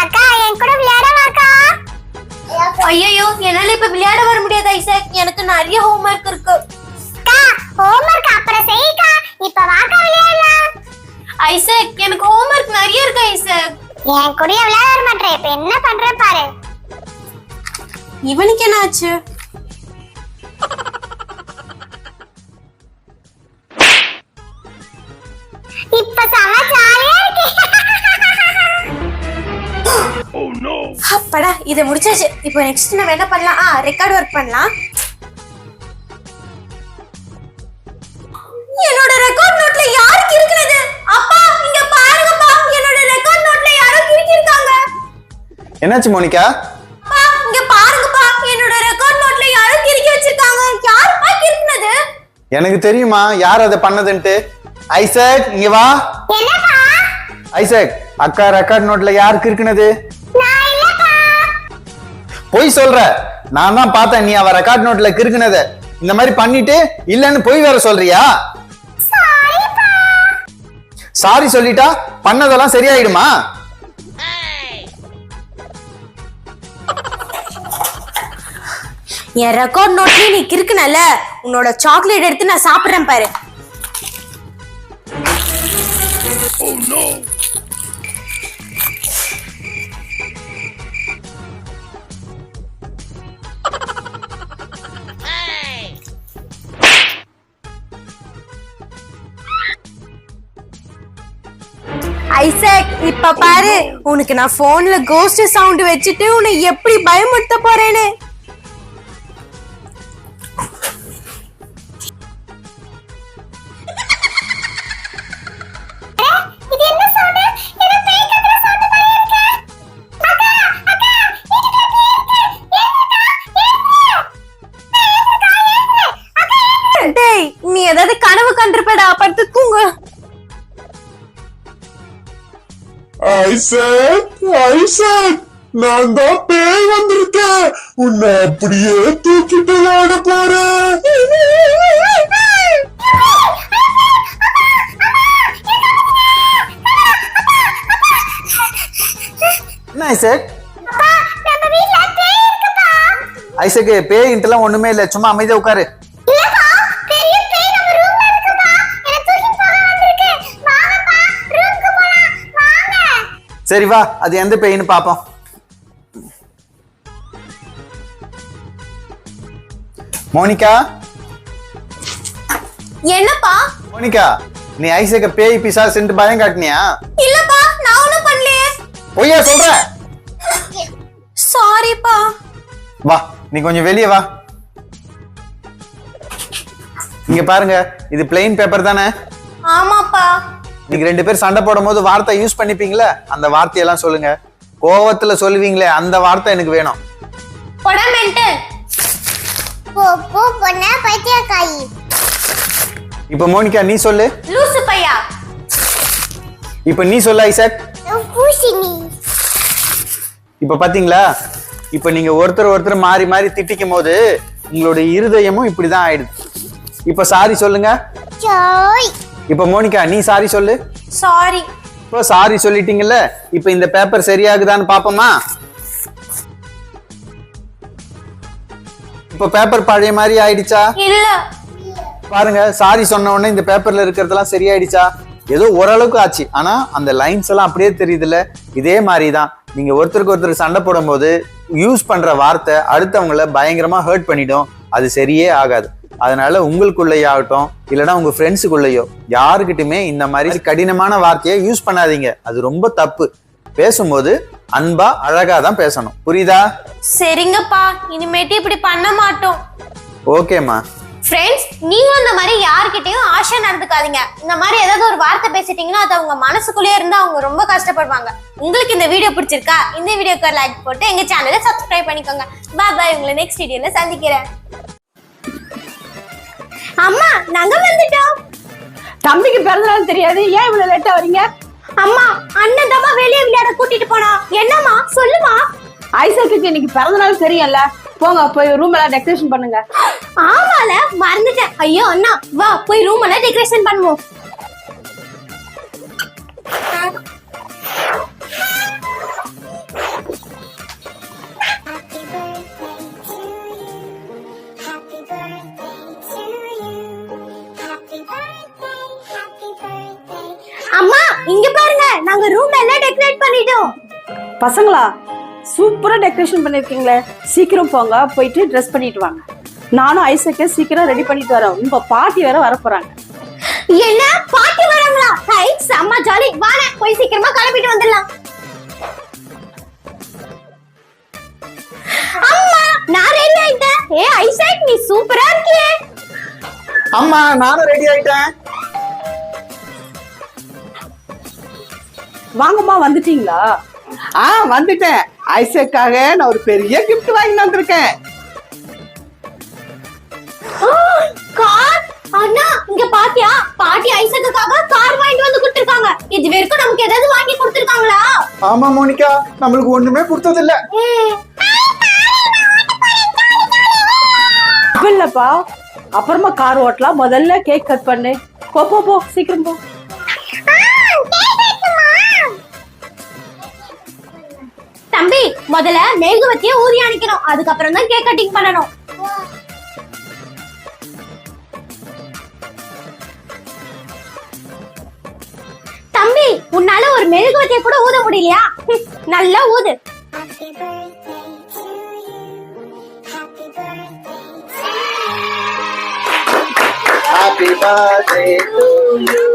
அக்கா என் கூட விளையாடவாக்கா ஐயோ என்னால இப்ப விளையாட வர முடியாது ஐசக் எனக்கு நிறைய ஹோம்ஒர்க் இருக்கு. அக்கா ஹோம்வொர்க் அப்புறம் செய்யக்கா. இப்ப வாக்கா விளையாடலாம். ஐசக் எனக்கு ஹோம்ஒர்க் நிறைய இருக்கு ஐசக் என் கூட விளையாட வர மாட்டேன் இப்ப என்ன பண்றேன் பாரு. இவனுக்கு என்ன இப்ப செம ஜாலியா இருக்கு. அப்படா இதை முடிச்சாச்சு. இப்போ நெக்ஸ்ட் நம்ம என்ன பண்ணலாம்? ஆ ரெக்கார்ட் ஒர்க் பண்ணலாம். என்னோட ரெக்கார்ட் நோட்ல யாருக்கு இருக்கிறது? அப்பா இங்க பாருங்கப்பா. என்னோட ரெக்கார்ட் நோட்ல யாரோ கிறுக்கி இருக்காங்க என்னாச்சு மோனிகா? அப்பா இங்க பாருங்கப்பா. என்னோட ரெக்கார்ட் நோட்ல யாரோ கிறுக்கி வச்சிருக்காங்க. யாருப்பா கிறுக்குனது? எனக்கு தெரியுமா யார் அதை பண்ணதுன்ட்டு? ஐசக் இங்க வா. என்னப்பா? ஐசக் அக்கா ரெக்கார்ட் நோட்ல யாருக்கு இருக்குனது? நான் இல்லப்பா. பொய் சொல்ற. நான் தான் பார்த்தேன் நீ அவ ரெக்கார்ட் நோட்ல கிறுக்குனத இந்த மாதிரி பண்ணிட்டு இல்லன்னு பொய் வேற சொல்றியா? சாரி சொல்லிட்டா பண்ணதெல்லாம் சரியாயிடுமா? என் ரெக்கார்ட் நோட்லயே நீ கிறுக்குனல உன்னோட சாக்லேட் எடுத்து நான் சாப்பிடுறேன் பாரு. ஐசக் இப்ப பாரு உனக்கு நான் போன்ல கோஸ்ட் சவுண்ட் வச்சுட்டு உன்னை எப்படி பயமுறுத்த போறேன்னு? ஐசக் ஐசக் நான் தான் பேய் வந்திருக்கேன். உன்னை அப்படியே தூக்கிட்டு ஓட போறேன். ஐசக்? ஐசக்கு பேயின்ட்டுலாம் ஒண்ணுமே இல்ல. சும்மா அமைதியா உட்காரு. சரி வா. அது எந்த பேயின்னு பாப்போம். மோனிகா? என்னப்பா? மோனிகா நீ ஐசக்க பேய் பிசாசுன்ட்டு பயம் காட்டினியா? இல்லப்பா நான் ஒண்ணும் பண்ணலையே. பொய்யா சொல்ற? சாரிப்பா வா நீ கொஞ்சம் வெளியே வா. இங்க பாருங்க இது பிளெயின் பேப்பர் தானே? ஆமாப்பா. நீங்க ரெண்டு பேர் சண்டை போடும்போது வார்த்தை யூஸ் பண்ணிப்பீங்களே? அந்த வார்த்தையெல்லாம் சொல்லுங்க. கோவத்துல சொல்லுவீங்களே அந்த வார்த்தை எனக்கு வேணும். இப்ப மோனிகா நீ சொல்லு. லூசு பையா. இப்ப நீ சொல்லு ஐசக். இப்ப பாத்தீங்களா? இப்ப நீங்க ஒருத்தர் ஒருத்தர் மாறி மாறி திட்டிக்கும் போது உங்களுடைய இருதயமும் இப்படிதான் ஆயிடுது. இப்ப சாரி சொல்லுங்க. இப்ப மோனிகா நீ சாரி சொல்லு. சாரி இப்போ சாரி சொல்லிட்டீங்கல்ல இப்ப இந்த பேப்பர் சரியாகுதான்னு பாப்போமா? இப்ப பேப்பர் பழைய மாதிரி ஆயிடுச்சா? இல்ல. பாருங்க சாரி சொன்ன உடனே இந்த பேப்பர்ல இருக்கிறதெல்லாம் சரியாயிடுச்சா? ஏதோ ஓரளவுக்கு ஆச்சு. ஆனா அந்த லைன்ஸ் எல்லாம் அப்படியே தெரியுதுல்ல. இதே மாதிரி தான் நீங்க ஒருத்தருக்கு ஒருத்தர் சண்டை போடும்போது யூஸ் பண்ற வார்த்தை அடுத்தவங்கள பயங்கரமா ஹர்ட் பண்ணிடும். அது சரியே ஆகாது. அதனால உங்களுக்குள்ளேயே ஆகட்டும் இல்லைன்னா உங்க ஃப்ரெண்ட்ஸுக்குள்ளேயோ யாருக்கிட்டுமே இந்த மாதிரி கடினமான வார்த்தையை யூஸ் பண்ணாதீங்க. அது ரொம்ப தப்பு. பேசும்போது அன்பா அழகா தான் பேசணும். புரியுதா? சரிங்கப்பா. இனிமேட்டு இப்படி பண்ண மாட்டோம். ஓகேம்மா ஃப்ரெண்ட்ஸ் நீங்களும் இந்த மாதிரி யார்கிட்டயும் ஆசை நடந்துக்காதீங்க. இந்த மாதிரி ஏதாவது ஒரு வார்த்தை பேசிட்டீங்கன்னா அது அவங்க மனசுக்குள்ளேயே இருந்து அவங்க ரொம்ப கஷ்டப்படுவாங்க. உங்களுக்கு இந்த வீடியோ பிடிச்சிருக்கா? இந்த வீடியோக்கு லைக் போட்டு எங்க சேனலை சப்ஸ்கிரைப் பண்ணிக்கோங்க. பாய் பாய் உங்களை நெக்ஸ்ட் வீடியோல சந்திக்கிறேன். அம்மா நாங்க வந்துட்டோம். தம்பிக்கு பிறந்தநாள் தெரியாது. ஏன் இவ்வளவு லேட்டா வரீங்க? அம்மா அண்ணன் தாம்மா வெளியே விளையாட கூட்டிட்டு போனா. என்னம்மா சொல்லுமா. ஐசக்குக்கு இன்னைக்கு பிறந்தநாள் தெரியும்ல. போங்க போய் ரூம் எல்லாம் டெக்கரேஷன் பண்ணுங்க. ஆமால மறந்துட்டேன். ஐயோ அண்ணா வா போய் ரூம் எல்லாம் டெக்கரேஷன் பண்ணுவோம். பசங்களா? சூப்பரா டெக்கரேஷன் பண்ணிருக்கீங்களே. சீக்கிரம் போங்க போயிட்டு ட்ரெஸ் பண்ணிட்டு வாங்க. நானும் ஐசக்கே சீக்கிரம் ரெடி பண்ணிட்டு வரேன். உங்க பாட்டி வேற வர போறாங்க. என்ன? பாட்டி வராங்களா? ஹை செம்ம ஜாலி வாங்க போய் சீக்கிரமா கிளம்பிட்டு வந்துடலாம். அம்மா நான் ரெடி ஆயிட்டேன். ஏ ஐசக் நீ சூப்பரா இருக்கியே. அம்மா நானும் ரெடி ஆயிட்டேன். வாங்கம்மா வந்துட்டீங்களா? ஆ வந்துட்டேன். ஐசக்காக நான் ஒரு பெரிய gift வாங்கி வந்திருக்கேன். கார்? அண்ணா இங்க பாத்தியா? பாட்டி ஐசக்குக்காக கார் வாங்கிட்டு வந்து கொடுத்திருக்காங்க. இது வரைக்கும் நமக்கு ஏதாவது வாங்கி கொடுத்திருக்காங்களா? ஆமா மோனிகா. நம்மளுக்கு ஒண்ணுமே கொடுத்தது இல்ல இல்லப்பா அப்புறமா கார் ஓட்டலாம். முதல்ல கேக் கட் பண்ணு. போ போ போ சீக்கிரம் போ. தம்பி முதல்ல மெழுகுவத்திய ஊதி அணிக்கணும். அதுக்கப்புறம் தான் கேக் கட்டிங் பண்ணணும். தம்பி உன்னால ஒரு மெழுகுவத்திய கூட ஊத முடியலையா? நல்லா ஊது. Happy birthday to you.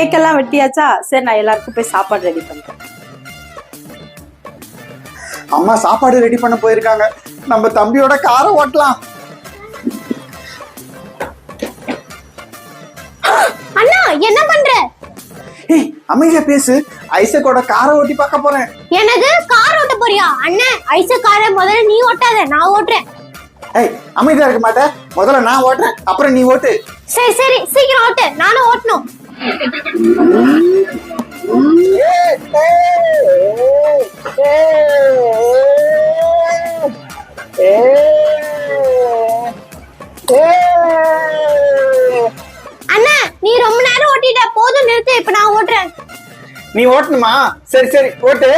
Cake எல்லாம் வெட்டியாச்சா? சரி நான் எல்லாருக்கும் போய் சாப்பாடு ரெடி பண்றேன். அம்மா சாப்பாடு ரெடி பண்ண போயிருக்காங்க. நம்ம தம்பியோட காரை ஓட்டலாம். அண்ணா என்ன பண்ற? ஏய் அமைதியா பேசு. ஐசக்கோட காரை ஓட்டி பார்க்க போறேன். எனது கார் ஓட்ட போறியா? அண்ணன் ஐச காரை முதல்ல நீ ஓட்டாத நான் ஓட்டுறேன். ஏய் அமைதியா இருக்க மாட்டேன் முதல்ல நான் ஓட்டுறேன் அப்புறம் நீ ஓட்டு. சரி சரி சீக்கிரம் ஓட்டு. நானும் ஓட்டணும். அண்ணா நீ ரொம்ப நேரம் ஓட்டிட்ட போதும் நிறுத்து இப்ப நான் ஓட்டுறேன். நீ ஓட்டணுமா? சரி சரி ஓட்டு.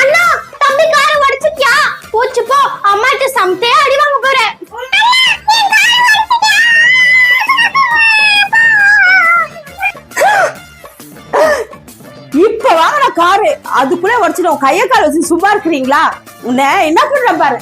அண்ணா தம்பி காரை உடைச்சிட்டியா? போச்சு போ. அம்மாட்ட சமத்தையா இப்ப வாங்கின காரு அதுக்குள்ளே உடச்சிடும். கையை கால் வச்சு சும்மா இருக்கிறீங்களா? உன்னை என்ன பண்ற பாரு.